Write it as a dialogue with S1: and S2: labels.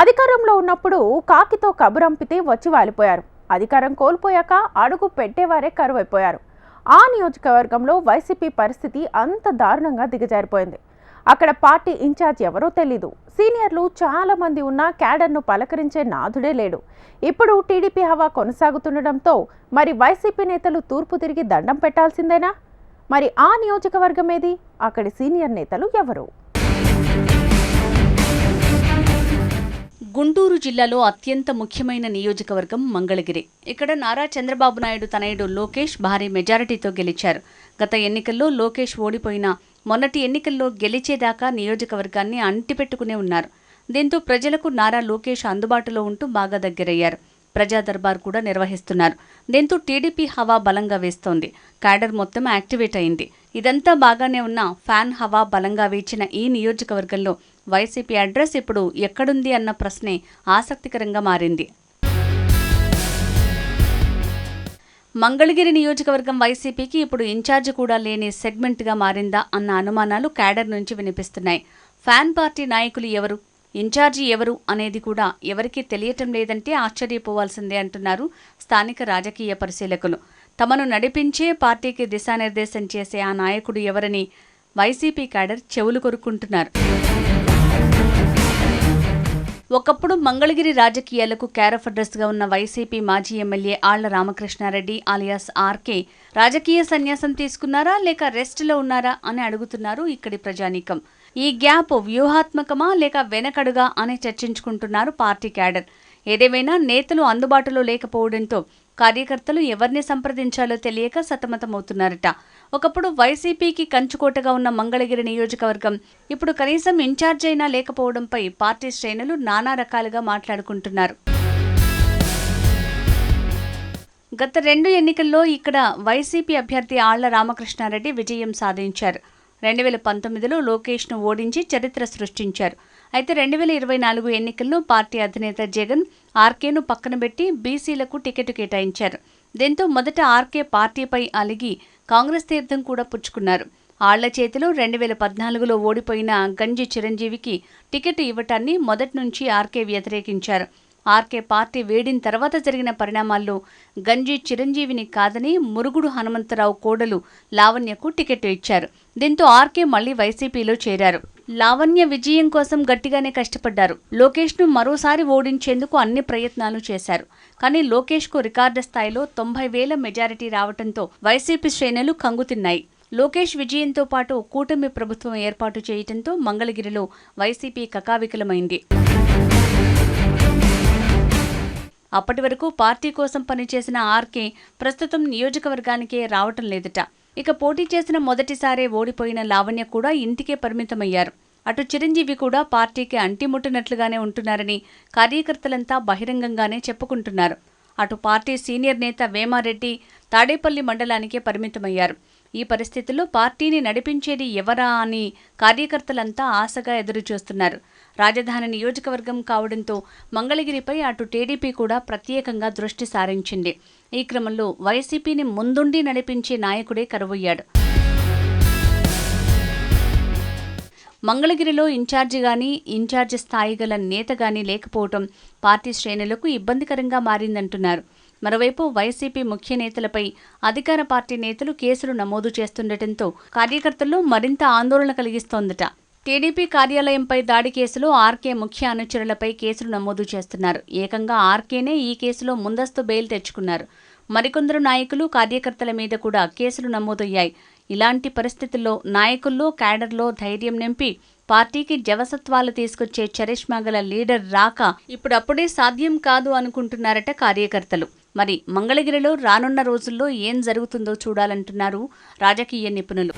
S1: అధికారంలో ఉన్నప్పుడు కాకితో కబురంపితే వచ్చి వాలిపోయారు. అధికారం కోల్పోయాక అడుగు పెట్టేవారే కరువైపోయారు. ఆ నియోజకవర్గంలో వైసీపీ పరిస్థితి అంత దారుణంగా దిగజారిపోయింది. అక్కడ పార్టీ ఇన్ఛార్జ్ ఎవరో తెలీదు. సీనియర్లు చాలా మంది ఉన్న క్యాడర్ను పలకరించే నాథుడే లేడు. ఇప్పుడు టీడీపీ హవా కొనసాగుతుండటంతో మరి వైసీపీ నేతలు తూర్పు తిరిగి దండం పెట్టాల్సిందేనా? మరి ఆ నియోజకవర్గం ఏది? అక్కడి సీనియర్ నేతలు ఎవరు?
S2: గుంటూరు జిల్లాలో అత్యంత ముఖ్యమైన నియోజకవర్గం మంగళగిరి. ఇక్కడ నారా చంద్రబాబు నాయుడు తనయుడు లోకేష్ భారీ మెజారిటీతో గెలిచారు. గత ఎన్నికల్లో లోకేష్ ఓడిపోయినా మొన్నటి ఎన్నికల్లో గెలిచేదాకా నియోజకవర్గాన్ని అంటిపెట్టుకునే ఉన్నారు. దీంతో ప్రజలకు నారా లోకేష్ అందుబాటులో ఉంటూ బాగా దగ్గరయ్యారు. ప్రజా దర్బార్ కూడా నిర్వహిస్తున్నారు. దీంతో టీడీపీ హవా బలంగా వేస్తోంది. క్యాడర్ మొత్తం యాక్టివేట్ అయింది. ఇదంతా బాగానే ఉన్న ఫ్యాన్ హవా బలంగా వేచిన ఈ నియోజకవర్గంలో వైసీపీ అడ్రస్ ఇప్పుడు ఎక్కడుంది అన్న ప్రశ్నే ఆసక్తికరంగా మారింది. మంగళగిరి నియోజకవర్గం వైసీపీకి ఇప్పుడు ఇన్ఛార్జ్ కూడా లేని సెగ్మెంట్గా మారిందా అన్న అనుమానాలు క్యాడర్ నుంచి వినిపిస్తున్నాయి. ఫ్యాన్ పార్టీ నాయకులు ఎవరు? ఇన్ఛార్జి ఎవరు అనేది కూడా ఎవరికీ తెలియటం లేదంటే ఆశ్చర్యపోవాల్సిందే అంటున్నారు స్థానిక రాజకీయ పరిశీలకులు. తమను నడిపించే పార్టీకి దిశానిర్దేశం చేసే ఆ నాయకుడు ఎవరని వైసీపీ క్యాడర్ చెవులు కొరుక్కుంటున్నారు. ఒకప్పుడు మంగళగిరి రాజకీయాలకు క్యారఫ్ అడ్రస్గా ఉన్న వైసీపీ మాజీ ఎమ్మెల్యే ఆళ్ళ రామకృష్ణారెడ్డి ఆలియాస్ ఆర్కే రాజకీయ సన్యాసం తీసుకున్నారా లేక రెస్ట్లో ఉన్నారా అని అడుగుతున్నారు ఇక్కడి ప్రజానీకం. ఈ గ్యాప్ వ్యూహాత్మకమా లేక వెనకడుగా అని చర్చించుకుంటున్నారు పార్టీ క్యాడర్. ఏదేమైనా నేతలు అందుబాటులో లేకపోవడంతో కార్యకర్తలు ఎవరిని సంప్రదించాలో తెలియక సతమతమవుతున్నారట. ఒకప్పుడు వైసీపీకి కంచుకోటగా ఉన్న మంగళగిరి నియోజకవర్గం ఇప్పుడు కనీసం ఇన్ఛార్జ్ అయినా లేకపోవడంపై పార్టీ శ్రేణులు నానా రకాలుగా మాట్లాడుకుంటున్నారు. గత రెండు ఎన్నికల్లో ఇక్కడ వైసీపీ అభ్యర్థి ఆళ్ళ రామకృష్ణారెడ్డి విజయం సాధించారు. రెండు వేల పంతొమ్మిదిలో లోకేష్ను ఓడించి చరిత్ర సృష్టించారు. అయితే రెండు వేల ఇరవై నాలుగు ఎన్నికల్లో పార్టీ అధినేత జగన్ ఆర్కేను పక్కన పెట్టి బీసీలకు టికెట్ కేటాయించారు. దీంతో మొదట ఆర్కే పార్టీపై అలిగి కాంగ్రెస్ తీర్థం కూడా పుచ్చుకున్నారు. ఆళ్ళ చేతిలో రెండు వేల పద్నాలుగులో ఓడిపోయిన గంజి చిరంజీవికి టికెట్ ఇవ్వటాన్ని మొదటి నుంచి ఆర్కే వ్యతిరేకించారు. ఆర్కే పార్టీ వేడిన తర్వాత జరిగిన పరిణామాల్లో గంజి చిరంజీవిని కాదని మురుగుడు హనుమంతరావు కోడలు లావణ్యకు టికెట్ ఇచ్చారు. దీంతో ఆర్కే మళ్ళీ వైసీపీలో చేరారు. లావణ్య విజయం కోసం గట్టిగానే కష్టపడ్డారు. లోకేష్ను మరోసారి ఓడించేందుకు అన్ని ప్రయత్నాలు చేశారు. కానీ లోకేష్కు రికార్డు స్థాయిలో తొంభై వేల మెజారిటీ రావడంతో వైసీపీ శ్రేణులు కంగుతిన్నాయి. లోకేష్ విజయంతో పాటు కూటమి ప్రభుత్వం ఏర్పాటు చేయడంతో మంగళగిరిలో వైసీపీ కకావికలమైంది. అప్పటి వరకు పార్టీ కోసం పనిచేసిన ఆర్కే ప్రస్తుతం నియోజకవర్గానికే రావటం లేదట. ఇక పోటీ చేసిన మొదటిసారే ఓడిపోయిన లావణ్య కూడా ఇంటికే పరిమితమయ్యారు. అటు చిరంజీవి కూడా పార్టీకి అంటిముట్టినట్లుగానే ఉంటున్నారని కార్యకర్తలంతా బహిరంగంగానే చెప్పుకుంటున్నారు. అటు పార్టీ సీనియర్ నేత వేమారెడ్డి తాడేపల్లి మండలానికే పరిమితమయ్యారు. ఈ పరిస్థితుల్లో పార్టీని నడిపించేది ఎవరా అని కార్యకర్తలంతా ఆశగా ఎదురుచూస్తున్నారు. రాజధాని నియోజకవర్గం కావడంతో మంగళగిరిపై అటు టీడీపీ కూడా ప్రత్యేకంగా దృష్టి సారించింది. ఈ క్రమంలో వైసీపీని ముందుండి నడిపించే నాయకుడే కరువయ్యాడు. మంగళగిరిలో ఇన్ఛార్జి గాని ఇన్ఛార్జి స్థాయి గల నేత గాని లేకపోవటం పార్టీ శ్రేణులకు ఇబ్బందికరంగా మారిందంటున్నారు. మరోవైపు వైసీపీ ముఖ్య నేతలపై అధికార పార్టీ నేతలు కేసులు నమోదు చేస్తుండటంతో కార్యకర్తల్లో మరింత ఆందోళన కలిగిస్తోందట. టీడీపీ కార్యాలయంపై దాడి కేసులో ఆర్కే ముఖ్య అనుచరులపై కేసులు నమోదు చేస్తున్నారు. ఏకంగా ఆర్కేనే ఈ కేసులో ముందస్తు బెయిల్ తెచ్చుకున్నారు. మరికొందరు నాయకులు కార్యకర్తల మీద కూడా కేసులు నమోదయ్యాయి. ఇలాంటి పరిస్థితుల్లో నాయకుల్లో క్యాడర్లో ధైర్యం నింపి పార్టీకి జవసత్వాలు తీసుకొచ్చే చరిష్మా గల లీడర్ రాక ఇప్పుడప్పుడే సాధ్యం కాదు అనుకుంటున్నారట కార్యకర్తలు. మరి మంగళగిరిలో రానున్న రోజుల్లో ఏం జరుగుతుందో చూడాలంటున్నారు రాజకీయ నిపుణులు.